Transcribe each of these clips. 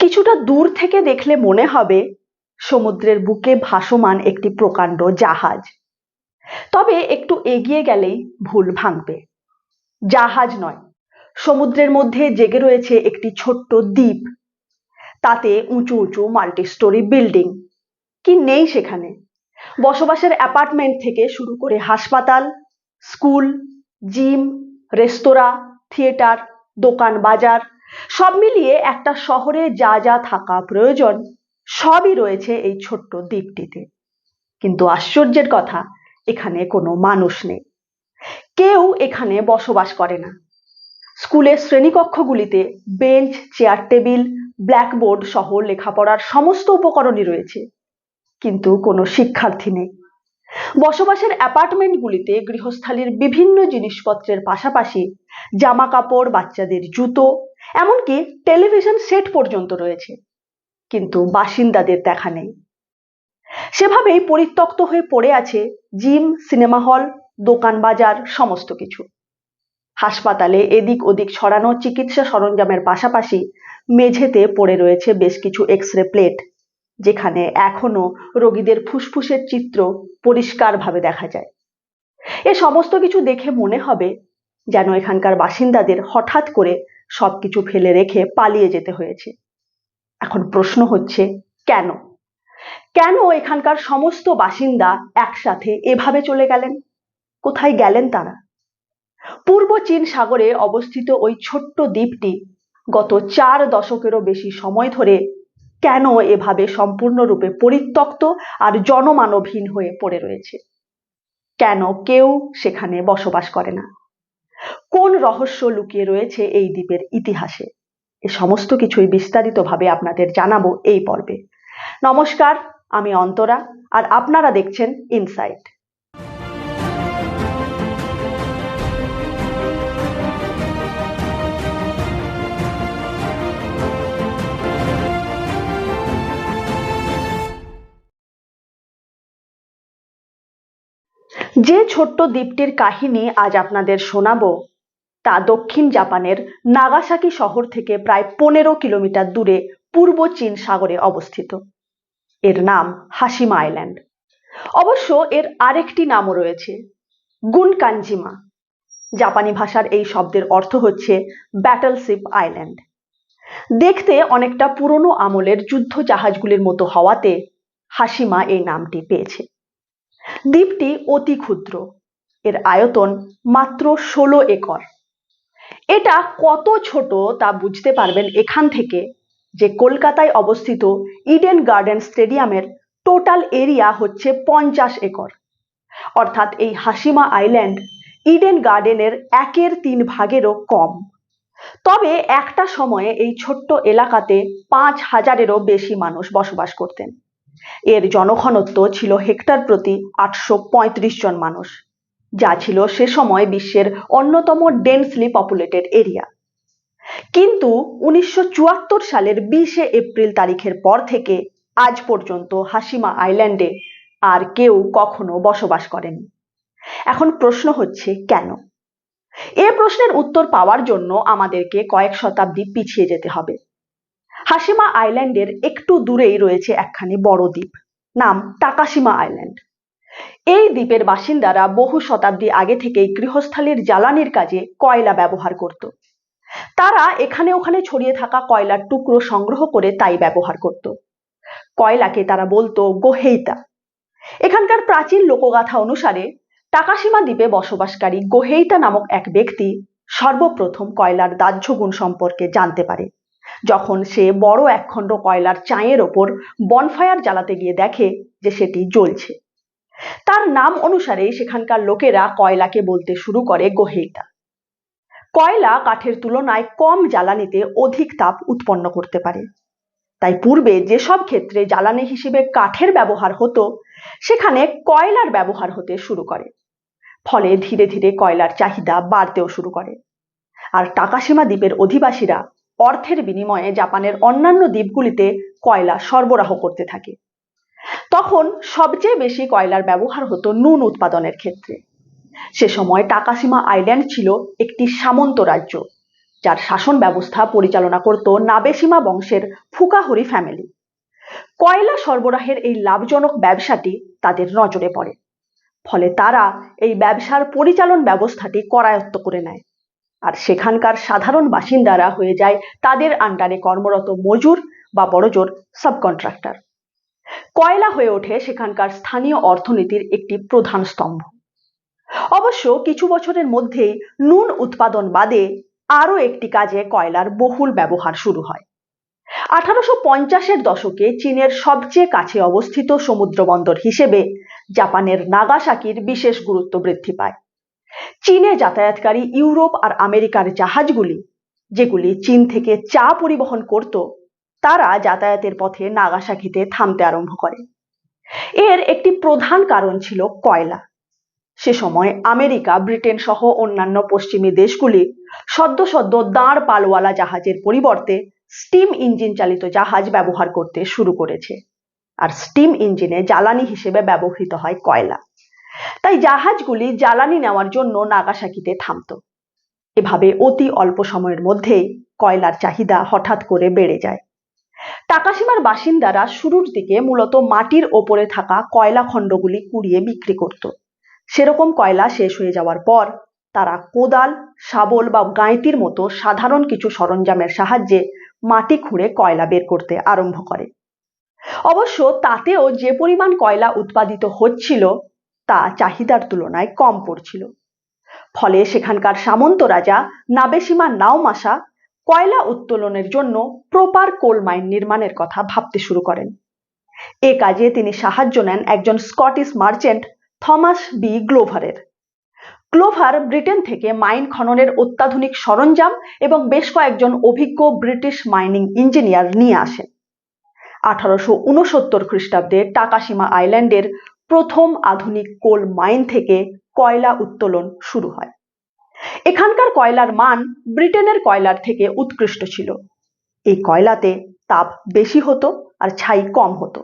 কিছুটা দূর থেকে দেখলে মনে হবে সমুদ্রের বুকে ভাসমান একটি প্রকাণ্ড জাহাজ। তবে একটু এগিয়ে গেলেই ভুল ভাঙবে। জাহাজ নয়, সমুদ্রের মধ্যে জেগে রয়েছে একটি ছোট্ট দ্বীপ। তাতে উঁচু উঁচু মাল্টি স্টোরি বিল্ডিং। কি নেই সেখানে? বসবাসের অ্যাপার্টমেন্ট থেকে শুরু করে হাসপাতাল, স্কুল, জিম, রেস্তোরাঁ, থিয়েটার, দোকান বাজার সব মিলিয়ে একটা শহরে যা যা থাকা প্রয়োজন সবই রয়েছে এই ছোট্ট দ্বীপটিতে। কিন্তু আশ্চর্যের কথা, এখানে কোনো মানুষ নেই। কেউ এখানে বসবাস করে না। স্কুলের শ্রেণীকক্ষগুলিতে বেঞ্চ, চেয়ার টেবিল, ব্ল্যাকবোর্ড সহ লেখাপড়ার সমস্ত উপকরণই রয়েছে। কিন্তু কোনো শিক্ষার্থী নেই। বসবাসের অ্যাপার্টমেন্টগুলিতে গৃহস্থালির বিভিন্ন জিনিসপত্রের পাশাপাশি জামা কাপড় বাচ্চাদের জুতো এমনকি টেলিভিশন সেট পর্যন্ত রয়েছে। কিন্তু বাসিন্দাদের দেখা নেই। সেভাবেই পরিত্যক্ত হয়ে পড়ে আছে জিম সিনেমা হল দোকান বাজার, সমস্ত কিছু। হাসপাতালে এদিক ওদিক ছড়ানো চিকিৎসা সরঞ্জামের পাশাপাশি মেঝেতে পড়ে রয়েছে বেশ কিছু এক্স রে প্লেট যেখানে এখনও রোগীদের ফুসফুসের চিত্র পরিষ্কারভাবে দেখা যায়। এ সমস্ত কিছু দেখে মনে হবে যেন এখানকার বাসিন্দাদের হঠাৎ করে সবকিছু ফেলে রেখে পালিয়ে যেতে হয়েছে। এখন প্রশ্ন হচ্ছে, কেন? কেন এখানকার সমস্ত বাসিন্দা একসাথে এভাবে চলে গেলেন? কোথায় গেলেন তারা? পূর্ব চীন সাগরে অবস্থিত ওই ছোট্ট দ্বীপটি গত চার দশকেরও বেশি সময় ধরে কেন এভাবে সম্পূর্ণরূপে পরিত্যক্ত আর জনমানবহীন হয়ে পড়ে রয়েছে? কেন কেউ সেখানে বসবাস করে না? কোন রহস্য লুকিয়ে রয়েছে এই দ্বীপের ইতিহাসে? এ সমস্ত কিছুই বিস্তারিতভাবে আপনাদের জানাব এই পর্বে। নমস্কার, আমি অন্তরা, আর আপনারা দেখছেন ইনসাইট যে ছোট্ট দ্বীপটির কাহিনী আজ আপনাদের শোনাবো, তা দক্ষিণ জাপানের নাগাসাকি শহর থেকে প্রায় পনেরো কিলোমিটার দূরে পূর্ব চীন সাগরে অবস্থিত। এর নাম হাসিমা আইল্যান্ড। অবশ্য এর আরেকটি নামও রয়েছে, গুনকানজিমা। জাপানি ভাষার এই শব্দের অর্থ হচ্ছে ব্যাটলশিপ আইল্যান্ড দেখতে অনেকটা পুরনো আমলের যুদ্ধ জাহাজগুলির মতো হওয়াতে হাসিমা এই নামটি পেয়েছে। দ্বীপটি অতি ক্ষুদ্র। এর আয়তন মাত্র ষোলো একর। এটা কত ছোট তা বুঝতে পারবেন এখান থেকে, যে কলকাতায় অবস্থিত ইডেন গার্ডেন স্টেডিয়ামের টোটাল এরিয়া হচ্ছে পঞ্চাশ একর। অর্থাৎ এই হাসিমা আইল্যান্ড ইডেন গার্ডেনের একের তিন ভাগেরও কম। তবে একটা সময়ে এই ছোট্ট এলাকাতে পাঁচ হাজারেরও বেশি মানুষ বসবাস করতেন। এর জনঘনত্ব ছিল হেক্টর প্রতি আটশো পঁয়ত্রিশ জন মানুষ, যা ছিল সে সময় বিশ্বের অন্যতম ডেন্সলি পপুলেটেড এরিয়া। কিন্তু উনিশশো চুয়াত্তর সালের বিশে এপ্রিল তারিখের পর থেকে আজ পর্যন্ত হাসিমা আইল্যান্ডে আর কেউ কখনো বসবাস করেনি। এখন প্রশ্ন হচ্ছে কেন? এ প্রশ্নের উত্তর পাওয়ার জন্য আমাদেরকে কয়েক শতাব্দী পিছিয়ে যেতে হবে। হাসিমা আইল্যান্ডের একটু দূরেই রয়েছে একখানি বড় দ্বীপ। নাম টাকাসীমা আইল্যান্ড। এই দ্বীপের বাসিন্দারা বহু শতাব্দী আগে থেকেই গৃহস্থালির জ্বালানির কাজে কয়লা ব্যবহার করত। তারা এখানে ওখানে ছড়িয়ে থাকা কয়লার টুকরো সংগ্রহ করে তাই ব্যবহার করত। কয়লাকে তারা বলতো গোহেইতা। এখানকার প্রাচীন লোকগাথা অনুসারে টাকাসীমা দ্বীপে বসবাসকারী গোহেইতা নামক এক ব্যক্তি সর্বপ্রথম কয়লার দাহ্য গুণ সম্পর্কে জানতে পারে। যখন সে বড় একখণ্ড কয়লার চাঁয়ের ওপর বনফায়ার জ্বালাতে গিয়ে দেখে যে সেটি জ্বলছে। তার নাম অনুসারে সেখানকার লোকেরা কয়লাকে বলতে শুরু করে গোহেইতা কয়লা কাঠের তুলনায় কম জ্বালানিতে অধিক তাপ উৎপন্ন করতে পারে। তাই পূর্বে যেসব ক্ষেত্রে জ্বালানি হিসেবে কাঠের ব্যবহার হতো, সেখানে কয়লার ব্যবহার হতে শুরু করে। ফলে ধীরে ধীরে কয়লার চাহিদা বাড়তেও শুরু করে। আর টাকাসীমা দ্বীপের অধিবাসীরা অর্থের বিনিময়ে জাপানের অন্যান্য দ্বীপগুলিতে কয়লা সরবরাহ করতে থাকে। তখন সবচেয়ে বেশি কয়লার ব্যবহার হতো নুন উৎপাদনের ক্ষেত্রে। সে সময় টাকাসীমা আইল্যান্ড ছিল একটি সামন্ত রাজ্য, যার শাসন ব্যবস্থা পরিচালনা করত নাবেসীমা বংশের ফুকাহরি ফ্যামিলি। কয়লা সরবরাহের এই লাভজনক ব্যবসাটি তাদের নজরে পড়ে, ফলে তারা এই ব্যবসার পরিচালন ব্যবস্থাটি করায়ত্ত করে নেয়। আর সেখানকার সাধারণ বাসিন্দারা হয়ে যায় তাদের আন্ডারে কর্মরত মজুর বা বড়জোর সাবকন্ট্রাক্টর কয়লা হয়ে ওঠে সেখানকার স্থানীয় অর্থনীতির একটি প্রধান স্তম্ভ। অবশ্য কিছু বছরের মধ্যেই নুন উৎপাদন বাদে আরও একটি কাজে কয়লার বহুল ব্যবহার শুরু হয়। আঠারোশো পঞ্চাশের দশকে চীনের সবচেয়ে কাছে অবস্থিত সমুদ্র বন্দর হিসেবে জাপানের নাগাসাকির বিশেষ গুরুত্ব বৃদ্ধি পায়। চীনে যাতায়াতকারী ইউরোপ আর আমেরিকার জাহাজগুলি, যেগুলি চীন থেকে চা পরিবহন করত, তারা যাতায়াতের পথে নাগাসাকিতে থামতে আরম্ভ করে। এর একটি প্রধান কারণ ছিল কয়লা। সে সময় আমেরিকা, ব্রিটেন সহ অন্যান্য পশ্চিমী দেশগুলি সদ্য সদ্য দাঁড় পালওয়ালা জাহাজের পরিবর্তে স্টিম ইঞ্জিন চালিত জাহাজ ব্যবহার করতে শুরু করেছে। আর স্টিম ইঞ্জিনে জ্বালানি হিসেবে ব্যবহৃত হয় কয়লা। তাই জাহাজগুলি জ্বালানি নেওয়ার জন্য নাগাসাকিতে থামত। এভাবে অতি অল্প সময়ের মধ্যেই কয়লার চাহিদা হঠাৎ করে বেড়ে যায়। টাকাসীমার বাসিন্দারা শুরুর দিকে মূলত মাটির ওপরে থাকা কয়লা খণ্ডগুলি কুড়িয়ে বিক্রি করত। সেরকম কয়লা শেষ হয়ে যাওয়ার পর তারা কোদাল, শাবল বা গাঁইতির মতো সাধারণ কিছু সরঞ্জামের সাহায্যে মাটি খুঁড়ে কয়লা বের করতে আরম্ভ করে। অবশ্য তাতেও যে পরিমাণ কয়লা উৎপাদিত হচ্ছিল তা চাহিদার তুলনায় কম পড়ছিল। ফলে সেখানকার সামন্ত রাজা, নাবেসীমা নাওমাসা, কয়লা উত্তোলনের জন্য প্রপার কোল মাইন নির্মাণের কথা ভাবতে শুরু করেন। এ কাজে তিনি সাহায্য নেন একজন স্কটিশ মার্চেন্ট থমাস বি গ্লোভারের। গ্লোভার ব্রিটেন থেকে মাইন খননের অত্যাধুনিক সরঞ্জাম এবং বেশ কয়েকজন অভিজ্ঞ ব্রিটিশ মাইনিং ইঞ্জিনিয়ার নিয়ে আসেন। আঠারোশো উনসত্তর খ্রিস্টাব্দে টাকাসীমা আইল্যান্ডের প্রথম আধুনিক কোল মাইন থেকে কয়লা উত্তোলন শুরু হয়। এখানকার কয়লার মান ব্রিটেনের কয়লার থেকে উৎকৃষ্ট ছিল। এই কয়লাতে তাপ বেশি হতো আর ছাই কম হতো।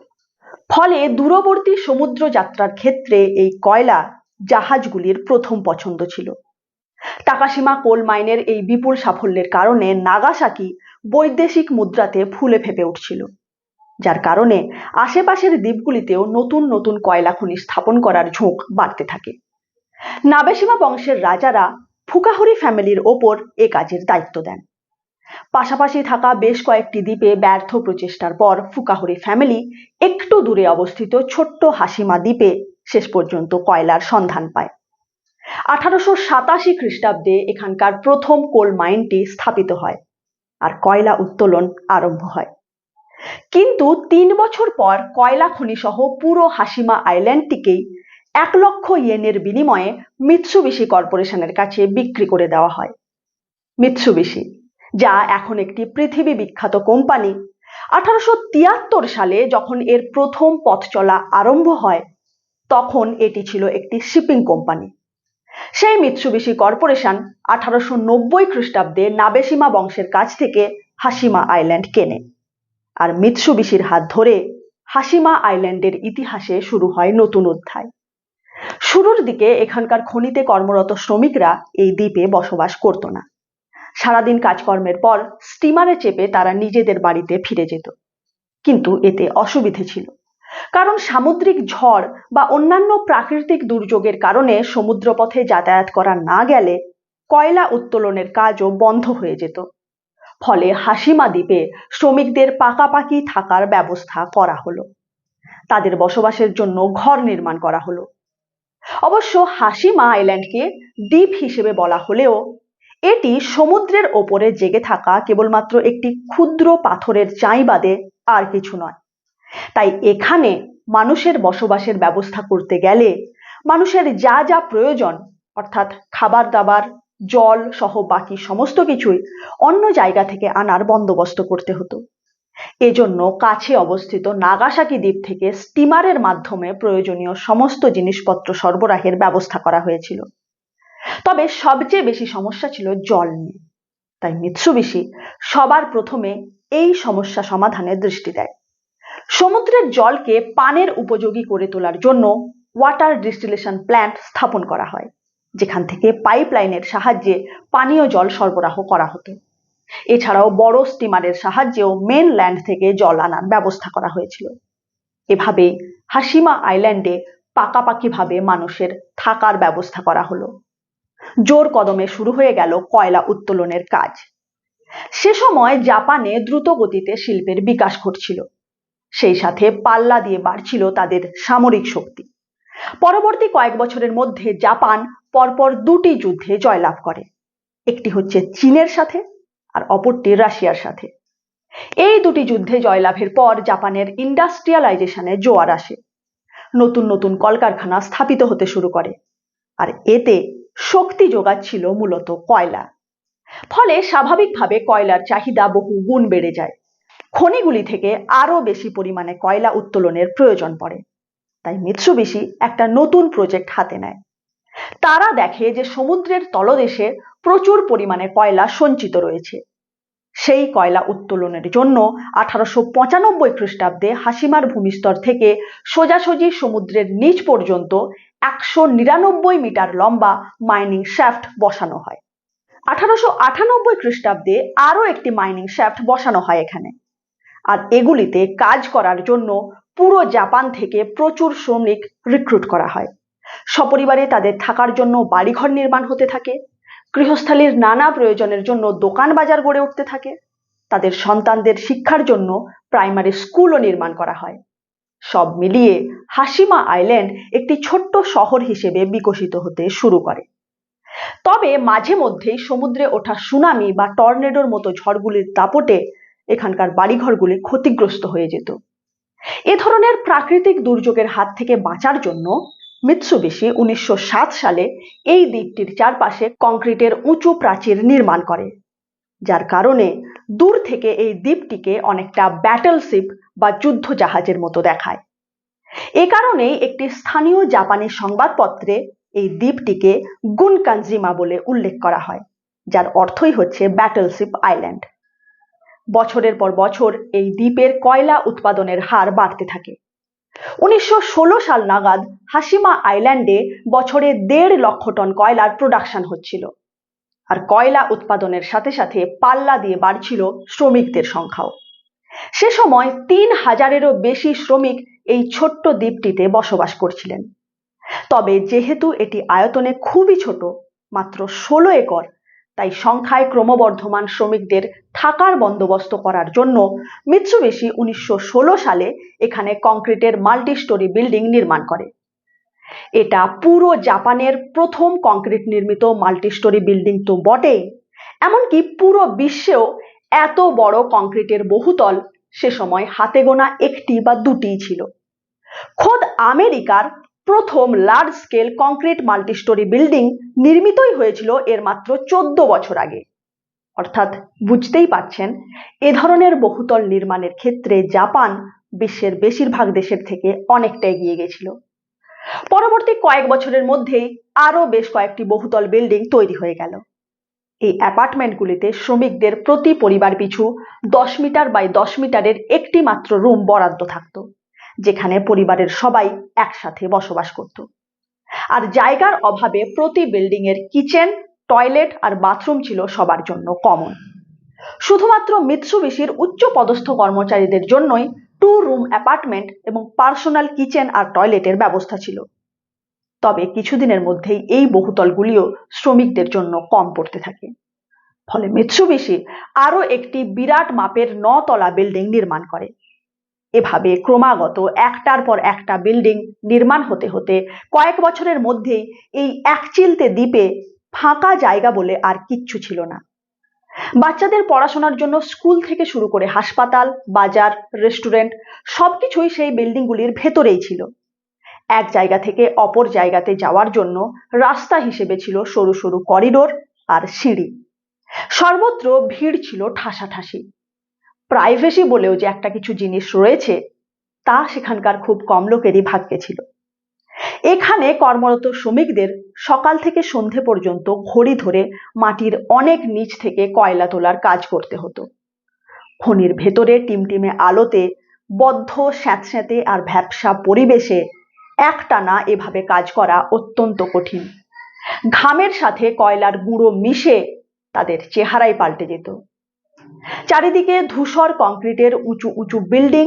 ফলে দূরবর্তী সমুদ্র যাত্রার ক্ষেত্রে এই কয়লা জাহাজগুলির প্রথম পছন্দ ছিল। টাকাসীমা কোল মাইনের এই বিপুল সাফল্যের কারণে নাগাসাকি বৈদেশিক মুদ্রাতে ফুলে ফেপে উঠছিল। যার কারণে আশেপাশের দ্বীপগুলিতেও নতুন নতুন কয়লা খনি স্থাপন করার ঝোঁক বাড়তে থাকে। নাবেসীমা বংশের রাজারা ফুকাহরি ফ্যামিলির ওপর এ কাজের দায়িত্ব দেন। পাশাপাশি থাকা বেশ কয়েকটি দ্বীপে ব্যর্থ প্রচেষ্টার পর ফুকাহরি ফ্যামিলি একটু দূরে অবস্থিত ছোট্ট হাসিমা দ্বীপে শেষ পর্যন্ত কয়লার সন্ধান পায়। আঠারোশো সাতাশি খ্রিস্টাব্দে এখানকার প্রথম কোল মাইনটি স্থাপিত হয় আর কয়লা উত্তোলন আরম্ভ হয়। কিন্তু তিন বছর পর কয়লা খনি সহ পুরো হাসিমা আইল্যান্ডটিকেই এক লক্ষ ইয়েনের বিনিময়ে মিৎসুবিশি কর্পোরেশনের কাছে বিক্রি করে দেওয়া হয়। মিৎসুবিশি, যা এখন একটি পৃথিবী বিখ্যাত কোম্পানি, আঠারোশো তিয়াত্তর সালে যখন এর প্রথম পথ চলা আরম্ভ হয়, তখন এটি ছিল একটি শিপিং কোম্পানি। সেই মিৎসুবিশি কর্পোরেশন আঠারোশো নব্বই খ্রিস্টাব্দে নাবেসীমা বংশের কাছ থেকে হাসিমা আইল্যান্ড কেনে। আর মিৎসুবিশির হাত ধরে হাসিমা আইল্যান্ডের ইতিহাসে শুরু হয় নতুন অধ্যায়। শুরুর দিকে এখানকার খনিতে কর্মরত শ্রমিকরা এই দ্বীপে বসবাস করত না। সারাদিন কাজকর্মের পর স্টিমারে চেপে তারা নিজেদের বাড়িতে ফিরে যেত। কিন্তু এতে অসুবিধে ছিল। কারণ সামুদ্রিক ঝড় বা অন্যান্য প্রাকৃতিক দুর্যোগের কারণে সমুদ্রপথে যাতায়াত করা না গেলে কয়লা উত্তোলনের কাজও বন্ধ হয়ে যেত। ফলে হাসিমা দ্বীপে শ্রমিকদের পাকাপাকি থাকার ব্যবস্থা করা হলো। তাদের বসবাসের জন্য ঘর নির্মাণ করা হলো। অবশ্য হাসিমা আইল্যান্ডকে দ্বীপ হিসেবে বলা হলেও এটি সমুদ্রের ওপরে জেগে থাকা কেবলমাত্র একটি ক্ষুদ্র পাথরের চাই বাদে আর কিছু নয়। তাই এখানে মানুষের বসবাসের ব্যবস্থা করতে গেলে মানুষের যা যা প্রয়োজন, অর্থাৎ খাবার দাবার জল সহ বাকি সমস্ত কিছুই অন্য জায়গা থেকে আনার বন্দোবস্ত করতে হতো। এজন্য কাছে অবস্থিত নাগাসাকি দ্বীপ থেকে স্টিমারের মাধ্যমে প্রয়োজনীয় সমস্ত জিনিসপত্র সরবরাহের ব্যবস্থা করা হয়েছিল। তবে সবচেয়ে বেশি সমস্যা ছিল জল নিয়ে। তাই মিৎসুবিশি সবার প্রথমে এই সমস্যা সমাধানে দৃষ্টি দেয়। সমুদ্রের জলকে পানের উপযোগী করে তোলার জন্য ওয়াটার ডিস্টিলেশন প্ল্যান্ট স্থাপন করা হয়। যেখান থেকে পাইপলাইনের সাহায্যে পানীয় জল সরবরাহ করা হতো। এছাড়াও বড় স্টিমারের সাহায্যেও মেনল্যান্ড থেকে জল আনার ব্যবস্থা করা হয়েছিল। এভাবে হাসিমা আইল্যান্ডে পাকাপাকিভাবে মানুষের থাকার ব্যবস্থা করা হলো। জোর কদমে শুরু হয়ে গেল কয়লা উত্তোলনের কাজ। সে সময় জাপানে দ্রুত গতিতে শিল্পের বিকাশ ঘটছিল। সেই সাথে পাল্লা দিয়ে বাড়ছিল তাদের সামরিক শক্তি। পরবর্তী কয়েক বছরের মধ্যে জাপান পরপর দুটি যুদ্ধে জয়লাভ করে। একটি হচ্ছে চীনের সাথে আর অপরটি রাশিয়ার সাথে। এই দুটি যুদ্ধে জয়লাভের পর জাপানের ইন্ডাস্ট্রিয়ালাইজেশনে জোয়ার আসে। নতুন নতুন কলকারখানা স্থাপিত হতে শুরু করে। আর এতে শক্তি যোগাচ্ছিল মূলত কয়লা। ফলে স্বাভাবিকভাবে কয়লার চাহিদা বহু গুণ বেড়ে যায়। খনিগুলি থেকে আরও বেশি পরিমাণে কয়লা উত্তোলনের প্রয়োজন পড়ে। তাই মিৎসুবিশি একটা নতুন প্রজেক্ট হাতে নেয়। তারা দেখে যে সমুদ্রের তলদেশে প্রচুর পরিমাণে কয়লা সঞ্চিত রয়েছে। সেই কয়লা উত্তোলনের জন্য আঠারোশো পঁচানব্বই খ্রিস্টাব্দে হাসিমার ভূমিস্তর থেকে সোজাসুজি সমুদ্রের নিচ পর্যন্ত একশো নিরানব্বই মিটার লম্বা মাইনিং শ্যাফট বসানো হয়। আঠারোশো আটানব্বই খ্রিস্টাব্দে আরও একটি মাইনিং শ্যাফট বসানো হয় এখানে। আর এগুলিতে কাজ করার জন্য পুরো জাপান থেকে প্রচুর শ্রমিক রিক্রুট করা হয়। সপরিবারে তাদের থাকার জন্য বাড়িঘর নির্মাণ হতে থাকে, গৃহস্থালীর নানা প্রয়োজনের জন্য দোকান বাজার গড়ে উঠতে থাকে, তাদের সন্তানদের শিক্ষার জন্য প্রাইমারি স্কুলও নির্মাণ করা হয়। সব মিলিয়ে হাসিমা আইল্যান্ড একটি ছোট্ট শহর হিসেবে বিকশিত হতে শুরু করে। তবে মাঝে মধ্যেই সমুদ্রে ওঠা সুনামি বা টর্নেডোর মতো ঝড়গুলির দাপটে এখানকার বাড়িঘরগুলি ক্ষতিগ্রস্ত হয়ে যেত। এ ধরনের প্রাকৃতিক দুর্যোগের হাত থেকে বাঁচার জন্য মিৎসুবিশি উনিশশো সাত সালে এই দ্বীপটির চারপাশে কংক্রিটের উঁচু প্রাচীর নির্মাণ করে, যার কারণে দূর থেকে এই দ্বীপটিকে অনেকটা ব্যাটেলশিপ বা যুদ্ধ জাহাজের মতো দেখায়। এ কারণেই একটি স্থানীয় জাপানি সংবাদপত্রে এই দ্বীপটিকে গুনকানজিমা বলে উল্লেখ করা হয়, যার অর্থই হচ্ছে ব্যাটেলশিপ আইল্যান্ড বছরের পর বছর এই দ্বীপের কয়লা উৎপাদনের হার বাড়তে থাকে। উনিশশো ষোলো সাল নাগাদ হাসিমা আইল্যান্ডে বছরে দেড় লক্ষ টন কয়লার প্রোডাকশন হচ্ছিল। আর কয়লা উৎপাদনের সাথে সাথে পাল্লা দিয়ে বাড়ছিল শ্রমিকদের সংখ্যাও। সে সময় তিন হাজারেরও বেশি শ্রমিক এই ছোট্ট দ্বীপটিতে বসবাস করছিলেন। তবে যেহেতু এটি আয়তনে খুবই ছোট, মাত্র ষোলো একর তাই সংখ্যায় ক্রমবর্ধমান শ্রমিকদের থাকার বন্দোবস্ত করার জন্য মিৎসুবেশি উনিশশো সালে এখানে কংক্রিটের মাল্টি স্টোরি বিল্ডিং নির্মাণ করে। এটা পুরো জাপানের প্রথম কংক্রিট নির্মিত মাল্টি স্টোরি বিল্ডিং তো বটেই, এমনকি পুরো বিশ্বেও এত বড় কংক্রিটের বহুতল সে সময় হাতে গোনা একটি বা দুটি ছিল। খোদ আমেরিকার প্রথম large scale concrete multistorey building নির্মিতই হয়েছিল এর মাত্র চোদ্দ বছর আগে। অর্থাৎ বুঝতেই পারছেন, এ ধরনের বহুতল নির্মাণের ক্ষেত্রে জাপান বিশ্বের বেশিরভাগ দেশের থেকে অনেকটা এগিয়ে গেছিল। পরবর্তী কয়েক বছরের মধ্যেই আরও বেশ কয়েকটি বহুতল বিল্ডিং তৈরি হয়ে গেল। এই অ্যাপার্টমেন্টগুলিতে শ্রমিকদের প্রতি পরিবার পিছু দশ মিটার বাই দশ মিটারের একটি মাত্র রুম বরাদ্দ থাকতো। যেখানে পরিবারের সবাই একসাথে বসবাস করত। আর জায়গার অভাবে প্রতি বিল্ডিং এর কিচেন টয়লেট আর বাথরুম ছিল সবার জন্য কমন শুধুমাত্র মিৎসুবিশির উচ্চ পদস্থ কর্মচারীদের জন্যই টু রুম অ্যাপার্টমেন্ট এবং পার্সোনাল কিচেন আর টয়লেটের ব্যবস্থা ছিল। তবে কিছুদিনের মধ্যেই এই বহুতলগুলিও শ্রমিকদের জন্য কম পড়তে থাকে। ফলে মিৎসুবিশি আরও একটি বিরাট মাপের নতলা বিল্ডিং নির্মাণ করে। এভাবে ক্রমাগত একটার পর একটা বিল্ডিং নির্মাণ হতে হতে কয়েক বছরের মধ্যেই এই একচিলতে দ্বীপে ফাঁকা জায়গা বলে আর কিচ্ছু ছিল না। বাচ্চাদের পড়াশোনার জন্য স্কুল থেকে শুরু করে হাসপাতাল, বাজার, রেস্টুরেন্ট সবকিছুই সেই বিল্ডিংগুলির ভেতরেই ছিল। এক জায়গা থেকে অপর জায়গাতে যাওয়ার জন্য রাস্তা হিসেবে ছিল সরু সরু করিডোর আর সিঁড়ি। সর্বত্র ভিড় ছিল ঠাসাঠাসি। প্রাইভেসি বলেও যে একটা কিছু জিনিস রয়েছে, তা সেখানকার খুব কম লোকেরই ভাগ্যে ছিল। এখানে কর্মরত শ্রমিকদের সকাল থেকে সন্ধে পর্যন্ত ঘড়ি ধরে মাটির অনেক নিচ থেকে কয়লা তোলার কাজ করতে হতো। খনির ভেতরে টিমটিমে আলোতে, বদ্ধ, স্যাঁতস্যাঁতে আর ভ্যাপসা পরিবেশে একটানা এভাবে কাজ করা অত্যন্ত কঠিন। ঘামের সাথে কয়লার গুঁড়ো মিশে তাদের চেহারাই পাল্টে যেত। চারিদিকে ধূসর কংক্রিটের উঁচু উঁচু বিল্ডিং,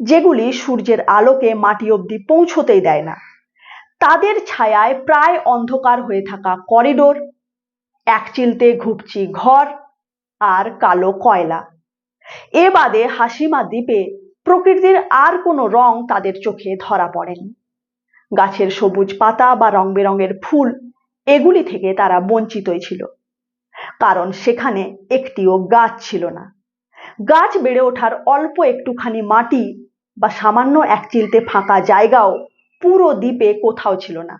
যেগুলি সূর্যের আলোকে মাটি অবধি পৌঁছতেই দেয় না। তাদের ছায়ায় প্রায় অন্ধকার হয়ে থাকা করিডোর, এক চিলতে ঘুপচি ঘর আর কালো কয়লা। এ বাদে হাসিমা দ্বীপে প্রকৃতির আর কোনো রং তাদের চোখে ধরা পড়েনি। গাছের সবুজ পাতা বা রং বেরঙের ফুল, এগুলি থেকে তারা বঞ্চিতই ছিল। কারণ সেখানে একটিও গাছ ছিল না। গাছ বেড়ে ওঠার অল্প একটুখানি মাটি বা সামান্য এক চিলতে ফাঁকা জায়গাও পুরো দ্বীপে কোথাও ছিল না।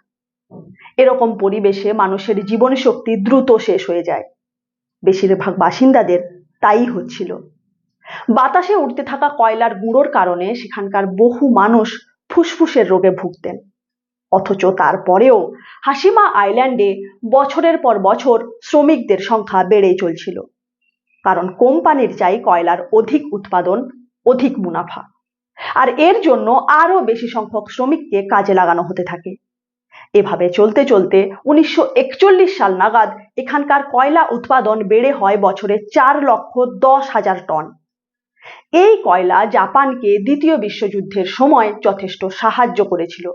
এরকম পরিবেশে মানুষের জীবন শক্তি দ্রুত শেষ হয়ে যায়। বেশিরভাগ বাসিন্দাদের তাই হচ্ছিল। বাতাসে উঠতে থাকা কয়লার গুঁড়োর কারণে সেখানকার বহু মানুষ ফুসফুসের রোগে ভুগতেন। অথচ তারপরেও হাসিমা আইল্যান্ডে বছরের পর বছর শ্রমিকদের সংখ্যা বেড়েই চলছিল। কারণ কোম্পানির চাই কয়লার অধিক উৎপাদন, অধিক মুনাফা। আর এর জন্য আরও বেশি সংখ্যক শ্রমিককে কাজে লাগানো হতে থাকে। এভাবে চলতে চলতে উনিশশো একচল্লিশ সাল নাগাদ এখানকার কয়লা উৎপাদন বেড়ে হয় বছরে চার লক্ষ দশ হাজার টন। এই কয়লা জাপানকে দ্বিতীয় বিশ্বযুদ্ধের সময় যথেষ্ট সাহায্য করেছিল।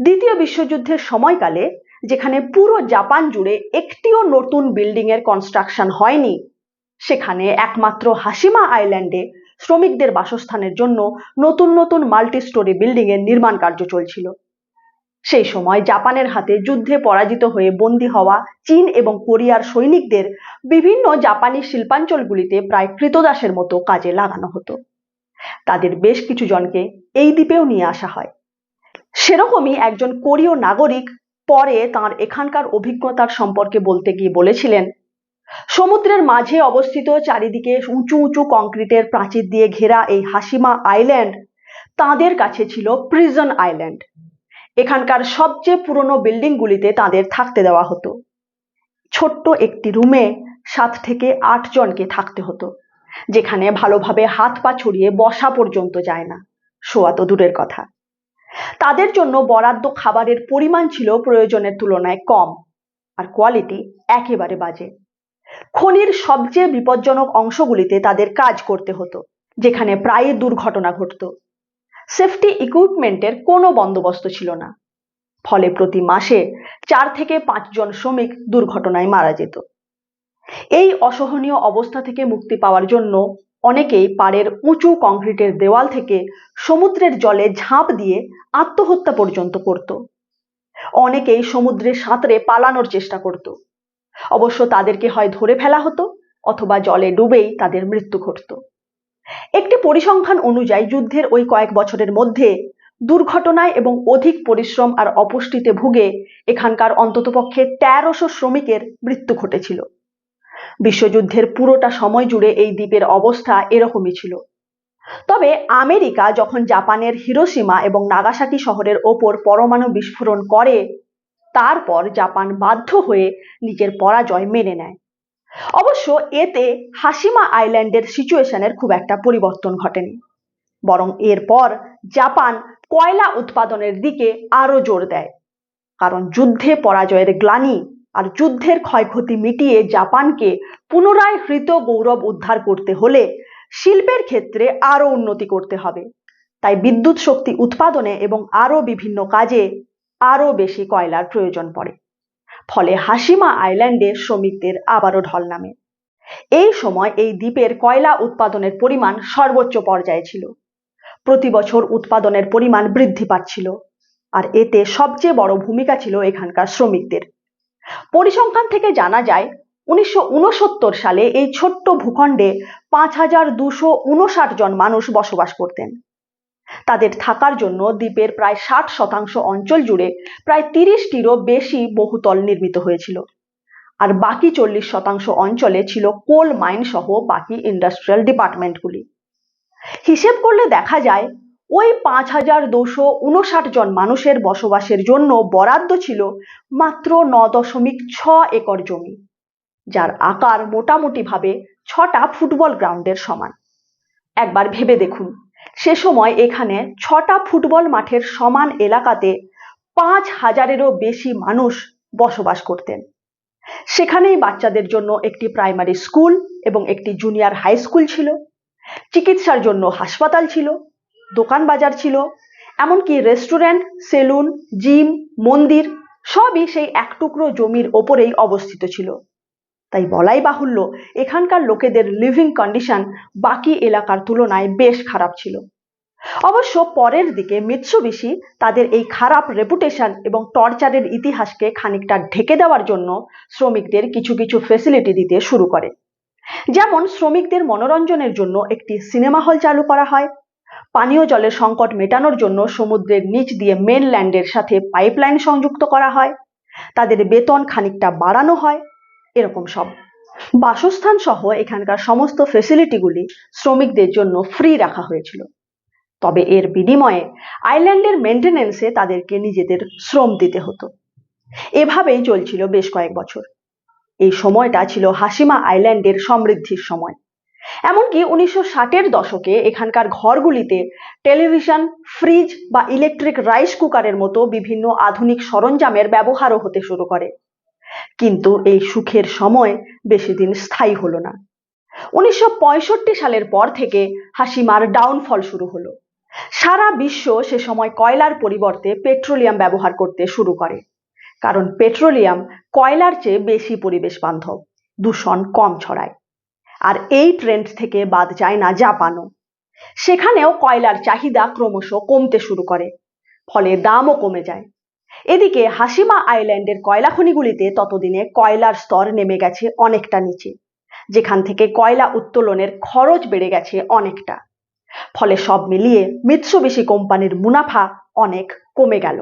দ্বিতীয় বিশ্বযুদ্ধের সময়কালে, যেখানে পুরো জাপান জুড়ে একটিও নতুন বিল্ডিং এর কনস্ট্রাকশন হয়নি। সেখানে একমাত্র হাসিমা আইল্যান্ডে শ্রমিকদের বাসস্থানের জন্য নতুন নতুন মাল্টি স্টোরি বিল্ডিং এর নির্মাণ কার্য চলছিল। সেই সময় জাপানের হাতে যুদ্ধে পরাজিত হয়ে বন্দী হওয়া চীন এবং কোরিয়ার সৈনিকদের বিভিন্ন জাপানি শিল্পাঞ্চলগুলিতে প্রায় কৃতদাসের মতো কাজে লাগানো হতো। তাদের বেশ কিছু জনকে এই দ্বীপেও নিয়ে আসা হয়। সেরকমই একজন কোরীয় নাগরিক পরে তার এখানকার অভিজ্ঞতার সম্পর্কে বলতে গিয়ে বলেছিলেন, সমুদ্রের মাঝে অবস্থিত চারিদিকে উঁচু উঁচু কংক্রিটের প্রাচীর দিয়ে ঘেরা এই হাসিমা আইল্যান্ড তাদের কাছে ছিল প্রিজন আইল্যান্ড। এখানকার সবচেয়ে পুরনো বিল্ডিংগুলিতে তাদের থাকতে দেওয়া হতো। ছোট্ট একটি রুমে সাত থেকে আট জনকে থাকতে হতো, যেখানে ভালোভাবে হাত পা ছড়িয়ে বসা পর্যন্ত যায় না। শোয়া তো দূরের কথা। তাদের জন্য বরাদ্দ খাবারের পরিমাণ ছিল প্রয়োজনের তুলনায় কম। আর কোয়ালিটি একেবারে বাজে। খনির সবচেয়ে বিপজ্জনক অংশগুলিতে তাদের কাজ করতে হতো, যেখানে প্রায় দুর্ঘটনা ঘটত। সেফটি ইকুইপমেন্টের কোনো বন্দোবস্ত ছিল না। ফলে প্রতি মাসে চার থেকে পাঁচজন শ্রমিক দুর্ঘটনায় মারা যেত। এই অসহনীয় অবস্থা থেকে মুক্তি পাওয়ার জন্য অনেকেই পাড়ের উঁচু কংক্রিটের দেওয়াল থেকে সমুদ্রের জলে ঝাঁপ দিয়ে আত্মহত্যা পর্যন্ত করত। অনেকেই সমুদ্রে সাঁতরে পালানোর চেষ্টা করত। অবশ্য তাদেরকে হয় ধরে ফেলা হতো অথবা জলে ডুবেই তাদের মৃত্যু ঘটত। একটি পরিসংখ্যান অনুযায়ী যুদ্ধের ওই কয়েক বছরের মধ্যে দুর্ঘটনায় এবং অধিক পরিশ্রম আর অপুষ্টিতে ভুগে এখানকার অন্ততপক্ষে তেরোশো শ্রমিকের মৃত্যু ঘটেছিল। বিশ্বযুদ্ধের পুরোটা সময় জুড়ে এই দ্বীপের অবস্থা এরকমই ছিল। তবে আমেরিকা যখন জাপানের হিরোসীমা এবং নাগাসাকি শহরের ওপর পরমাণু বিস্ফোরণ করে, তারপর জাপান বাধ্য হয়ে নিজের পরাজয় মেনে নেয়। অবশ্য এতে হাসিমা আইল্যান্ডের সিচুয়েশনের খুব একটা পরিবর্তন ঘটেনি। বরং এরপর জাপান কয়লা উৎপাদনের দিকে আরও জোর দেয়। কারণ যুদ্ধে পরাজয়ের গ্লানি আর যুদ্ধের ক্ষয়ক্ষতি মিটিয়ে জাপানকে পুনরায় হৃত গৌরব উদ্ধার করতে হলে শিল্পের ক্ষেত্রে আরও উন্নতি করতে হবে। তাই বিদ্যুৎ শক্তি উৎপাদনে এবং আরও বিভিন্ন কাজে আরও বেশি কয়লার প্রয়োজন পড়ে। ফলে হাসিমা আইল্যান্ডে শ্রমিকদের আবারও ঢল নামে। এই সময় এই দ্বীপের কয়লা উৎপাদনের পরিমাণ সর্বোচ্চ পর্যায়ে ছিল। প্রতি বছর উৎপাদনের পরিমাণ বৃদ্ধি পাচ্ছিল। আর এতে সবচেয়ে বড় ভূমিকা ছিল এখানকার শ্রমিকদের। পরিসংখ্যান থেকে জানা যায়, উনিশশো সালে এই ছোট্ট ভূখণ্ডে পাঁচ হাজার দুশো উনষাট জন মানুষ বসবাস করতেন। তাদের থাকার জন্য দ্বীপের প্রায় ষাট শতাংশ অঞ্চল জুড়ে প্রায় তিরিশটিরও বেশি বহুতল নির্মিত হয়েছিল। আর বাকি চল্লিশ শতাংশ অঞ্চলে ছিল কোল মাইন সহ বাকি ইন্ডাস্ট্রিয়াল ডিপার্টমেন্টগুলি। হিসেব করলে দেখা যায় ওই পাঁচ হাজার দুশো উনষাট জন মানুষের বসবাসের জন্য বরাদ্দ ছিল মাত্র ন দশমিক ছ একর জমি, যার আকার মোটামুটিভাবে ছটা ফুটবল গ্রাউন্ডের সমান। একবার ভেবে দেখুন, সে সময় এখানে ছটা ফুটবল মাঠের সমান এলাকাতে পাঁচ হাজারেরও বেশি মানুষ বসবাস করতেন। সেখানেই বাচ্চাদের জন্য একটি প্রাইমারি স্কুল এবং একটি জুনিয়র হাই স্কুল ছিল, চিকিৎসার জন্য হাসপাতাল ছিল দোকান বাজার ছিল, এমনকি রেস্টুরেন্ট সেলুন জিম মন্দির সবই সেই এক টুকরো জমির ওপরেই অবস্থিত ছিল। তাই বলাই বাহুল্য, এখানকার লোকেদের লিভিং কন্ডিশন বাকি এলাকার তুলনায় বেশ খারাপ ছিল। অবশ্য পরের দিকে মিৎসুবিশি তাদের এই খারাপ রেপুটেশন এবং টর্চারের ইতিহাসকে খানিকটা ঢেকে দেওয়ার জন্য শ্রমিকদের কিছু কিছু ফেসিলিটি দিতে শুরু করে। যেমন শ্রমিকদের মনোরঞ্জনের জন্য একটি সিনেমা হল চালু করা হয় পানীয় জলের সংকট মেটানোর জন্য সমুদ্রের নিচ দিয়ে মেনল্যান্ডের সাথে পাইপলাইন সংযুক্ত করা হয়। তাদের বেতন খানিকটা বাড়ানো হয়। এরকম সব। বাসস্থান সহ এখানকার সমস্ত ফেসিলিটিগুলি শ্রমিকদের জন্য ফ্রি রাখা হয়েছিল। তবে এর বিনিময়ে আইল্যান্ডের মেনটেনেন্সে তাদেরকে নিজেদের শ্রম দিতে হতো। এভাবেই চলছিল বেশ কয়েক বছর। এই সময়টা ছিল হাসিমা আইল্যান্ডের সমৃদ্ধির সময়। এমনকি উনিশশো ষাটের দশকে এখানকার ঘরগুলিতে টেলিভিশন, ফ্রিজ বা ইলেকট্রিক রাইস কুকারের মতো বিভিন্ন আধুনিক সরঞ্জামের ব্যবহারও হতে শুরু করে। কিন্তু এই সুখের সময় বেশি দিন স্থায়ী হলো না। উনিশশো পঁয়ষট্টি সালের পর থেকে হাসিমার ডাউনফল শুরু হলো। সারা বিশ্ব সে সময় কয়লার পরিবর্তে পেট্রোলিয়াম ব্যবহার করতে শুরু করে। কারণ পেট্রোলিয়াম কয়লার চেয়ে বেশি পরিবেশ বান্ধব, দূষণ কম ছড়ায়। আর এই ট্রেন্ড থেকে বাদ যায় না জাপানও। সেখানেও কয়লার চাহিদা ক্রমশ কমতে শুরু করে, ফলে দামও কমে যায়। এদিকে হাসিমা আইল্যান্ডের কয়লা খনিগুলিতে ততদিনে কয়লার স্তর নেমে গেছে অনেকটা নিচে, যেখান থেকে কয়লা উত্তোলনের খরচ বেড়ে গেছে অনেকটা। ফলে সব মিলিয়ে মিৎসুবিশি কোম্পানির মুনাফা অনেক কমে গেল।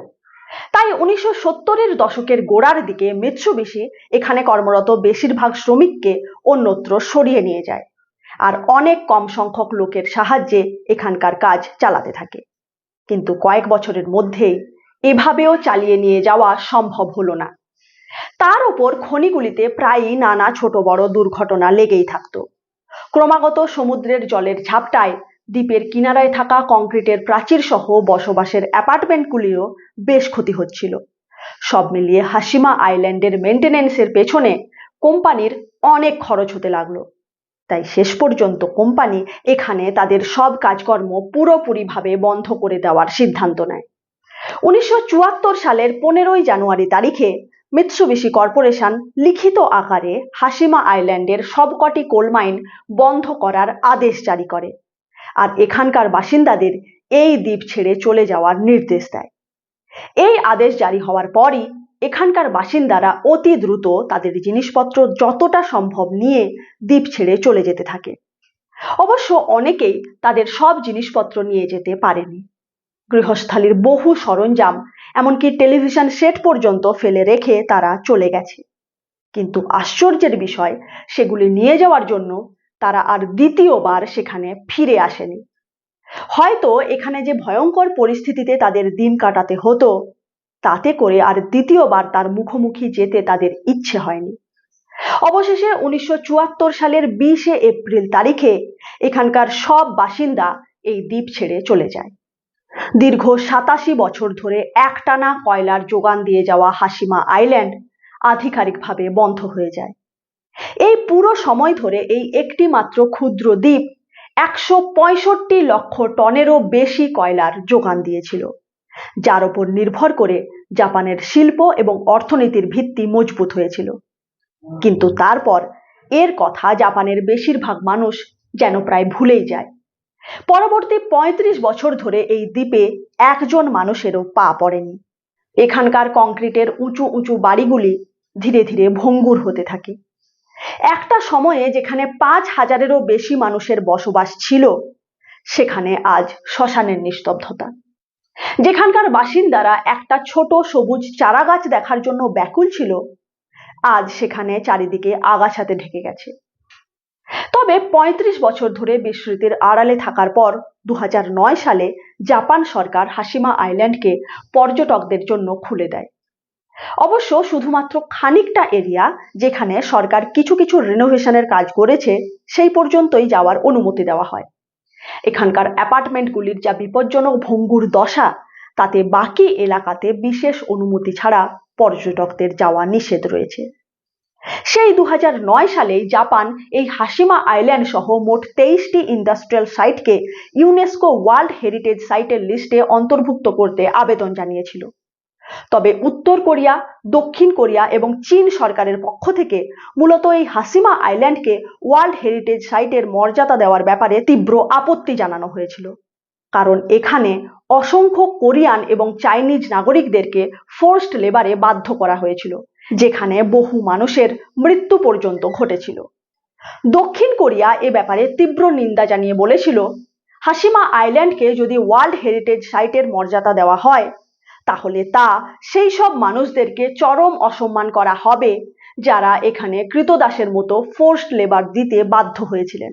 তাই উনিশশো সত্তরের দশকের গোড়ার দিকে মিৎসুবিশি এখানে কর্মরত বেশিরভাগ শ্রমিককে অন্যত্র সরিয়ে নিয়ে যায়। আর অনেক কম সংখ্যক লোকের সাহায্যে এখানকার কাজ চালাতে থাকে। কিন্তু কয়েক বছরের মধ্যেই এভাবেও চালিয়ে নিয়ে যাওয়া সম্ভব হলো না। তার ওপর খনিগুলিতে প্রায়ই নানা ছোট বড় দুর্ঘটনা লেগেই থাকতো। ক্রমাগত সমুদ্রের জলের ঝাপটায় দ্বীপের কিনারায় থাকা কংক্রিটের প্রাচীর সহ বসবাসের অ্যাপার্টমেন্টগুলিও বেশ ক্ষতি হচ্ছিল। সব মিলিয়ে হাসিমা আইল্যান্ডের মেনটেনেন্সের পেছনে কোম্পানির অনেক খরচ হতে লাগল। তাই শেষ পর্যন্ত কোম্পানি এখানে তাদের সব কাজকর্ম পুরোপুরিভাবে বন্ধ করে দেওয়ার সিদ্ধান্ত নেয়। উনিশশো চুয়াত্তর সালের পনেরোই জানুয়ারি তারিখে মিৎসুবিশি কর্পোরেশন লিখিত আকারে হাসিমা আইল্যান্ডের সবকটি কোল মাইন বন্ধ করার আদেশ জারি করে। আর এখানকার বাসিন্দাদের এই দ্বীপ ছেড়ে চলে যাওয়ার নির্দেশ দেয়। এই আদেশ জারি হওয়ার পরই এখানকার বাসিন্দারা অতি দ্রুত তাদের জিনিসপত্র যতটা সম্ভব নিয়ে দ্বীপ ছেড়ে চলে যেতে থাকে। অবশ্য অনেকেই তাদের সব জিনিসপত্র নিয়ে যেতে পারেনি। গৃহস্থালির বহু সরঞ্জাম, এমনকি টেলিভিশন সেট পর্যন্ত ফেলে রেখে তারা চলে গেছে। কিন্তু আশ্চর্যের বিষয়, সেগুলি নিয়ে যাওয়ার জন্য তারা আর দ্বিতীয়বার সেখানে ফিরে আসেনি। হয়তো এখানে যে ভয়ঙ্কর পরিস্থিতিতে তাদের দিন কাটাতে হতো, তাতে করে আর দ্বিতীয়বার তার মুখোমুখি যেতে তাদের ইচ্ছে হয়নি। অবশেষে উনিশশো চুয়াত্তর সালের বিশে এপ্রিল তারিখে এখানকার সব বাসিন্দা এই দ্বীপ ছেড়ে চলে যায়। দীর্ঘ সাতাশি বছর ধরে একটানা কয়লার যোগান দিয়ে যাওয়া হাসিমা আইল্যান্ড আধিকারিকভাবে বন্ধ হয়ে যায়। এই পুরো সময় ধরে এই একটি মাত্র ক্ষুদ্র দ্বীপ একশো পঁয়ষট্টি লক্ষ টনেরও বেশি কয়লার যোগান দিয়েছিল, যার ওপর নির্ভর করে জাপানের শিল্প এবং অর্থনীতির ভিত্তি মজবুত হয়েছিল। কিন্তু তারপর এর কথা জাপানের বেশিরভাগ মানুষ যেন প্রায় ভুলেই যায়। পরবর্তী ৩৫ বছর ধরে এই দ্বীপে একজন মানুষেরও পা পড়েনি। এখানকার কংক্রিটের উঁচু উঁচু বাড়িগুলি ধীরে ধীরে ভঙ্গুর হতে থাকে। একটা সময়ে যেখানে পাঁচ হাজারেরও বেশি মানুষের বসবাস ছিল, সেখানে আজ শ্মশানের নিস্তব্ধতা। যেখানকার বাসিন্দারা একটা ছোট সবুজ চারা গাছ দেখার জন্য ব্যাকুল ছিল, আজ সেখানে চারিদিকে আগাছাতে ঢেকে গেছে। তবে ৩৫ বছর ধরে বিস্মৃতির আড়ালে থাকার পর দু হাজার নয় সালে জাপান সরকার হাসিমা আইল্যান্ডকে পর্যটকদের জন্য খুলে দেয়। অবশ্য শুধুমাত্র খানিকটা এরিয়া যেখানে সরকার কিছু কিছু রিনোভেশনের কাজ করেছে, সেই পর্যন্তই যাওয়ার অনুমতি দেওয়া হয়। এখানকার অ্যাপার্টমেন্টগুলির যা বিপজ্জনক ভঙ্গুর দশা, তাতে বাকি এলাকাতে বিশেষ অনুমতি ছাড়া পর্যটকদের যাওয়া নিষেধ রয়েছে। সেই দু সালেই জাপান এই হাসিমা আইল্যান্ড সহ মোট তেইশটি ইন্ডাস্ট্রিয়াল সাইটকে ইউনেস্কো ওয়ার্ল্ড হেরিটেজ সাইটের লিস্টে অন্তর্ভুক্ত করতে আবেদন জানিয়েছিল। তবে উত্তর কোরিয়া, দক্ষিণ কোরিয়া এবং চীন সরকারের পক্ষ থেকে মূলত এই হাসিমা আইল্যান্ডকে ওয়ার্ল্ড হেরিটেজ সাইটের মর্যাদা দেওয়ার ব্যাপারে তীব্র আপত্তি জানানো হয়েছিল। কারণ এখানে অসংখ্য কোরিয়ান এবং চাইনিজ নাগরিকদেরকে ফোর্সড লেবারে বাধ্য করা হয়েছিল, যেখানে বহু মানুষের মৃত্যু পর্যন্ত ঘটেছিল। দক্ষিণ কোরিয়া এ ব্যাপারে তীব্র নিন্দা জানিয়ে বলেছিল, হাসিমা আইল্যান্ডকে যদি ওয়ার্ল্ড হেরিটেজ সাইটের মর্যাদা দেওয়া হয় তাহলে তা সেই সব মানুষদেরকে চরম অসম্মান করা হবে যারা এখানে কৃতদাসের মতো ফোর্সড লেবার দিতে বাধ্য হয়েছিলেন।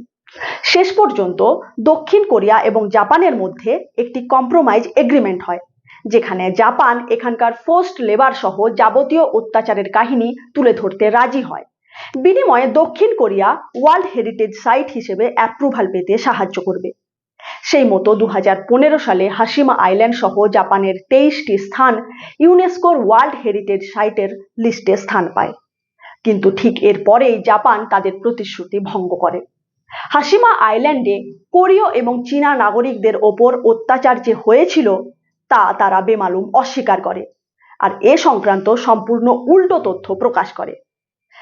শেষ পর্যন্ত দক্ষিণ কোরিয়া এবং জাপানের মধ্যে একটি কম্প্রোমাইজ এগ্রিমেন্ট হয়, যেখানে জাপান এখানকার ফোর্সড লেবার সহ যাবতীয় অত্যাচারের কাহিনী তুলে ধরতে রাজি হয়। বিনিময়ে দক্ষিণ কোরিয়া ওয়ার্ল্ড হেরিটেজ সাইট হিসেবে অ্যাপ্রুভাল পেতে সাহায্য করবে। সেই মতো দু হাজার পনেরো সালে হাসিমা আইল্যান্ড সহ জাপানের তেইশটি স্থান ইউনেস্কোর ওয়ার্ল্ড হেরিটেজ সাইটের লিস্টে স্থান পায়। কিন্তু ঠিক এরপরেই জাপান তাদের প্রতিশ্রুতি ভঙ্গ করে। হাসিমা আইল্যান্ডে কোরীয় এবং চীনা নাগরিকদের ওপর অত্যাচার যে হয়েছিল, তা তারা বেমালুম অস্বীকার করে আর এ সংক্রান্ত সম্পূর্ণ উল্টো তথ্য প্রকাশ করে।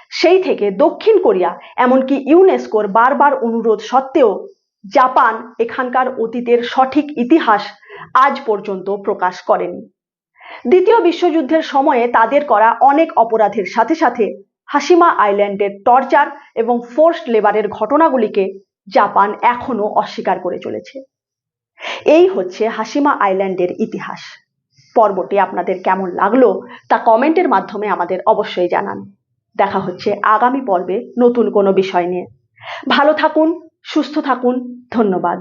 সেই থেকে দক্ষিণ কোরিয়া, এমনকি ইউনেস্কোর বারবার অনুরোধ সত্ত্বেও জাপান এখানকার অতীতের সঠিক ইতিহাস আজ পর্যন্ত প্রকাশ করেনি। দ্বিতীয় বিশ্বযুদ্ধের সময়ে তাদের করা অনেক অপরাধের সাথে সাথে হাসিমা আইল্যান্ডের টর্চার এবং ফোর্সড লেবারের ঘটনাগুলিকে জাপান এখনও অস্বীকার করে চলেছে। এই হচ্ছে হাসিমা আইল্যান্ডের ইতিহাস। পর্বটি আপনাদের কেমন লাগল তা কমেন্টের মাধ্যমে আমাদের অবশ্যই জানান। দেখা হচ্ছে আগামী পর্বে নতুন কোনো বিষয় নিয়ে। ভালো থাকুন সুস্থ থাকুন ধন্যবাদ।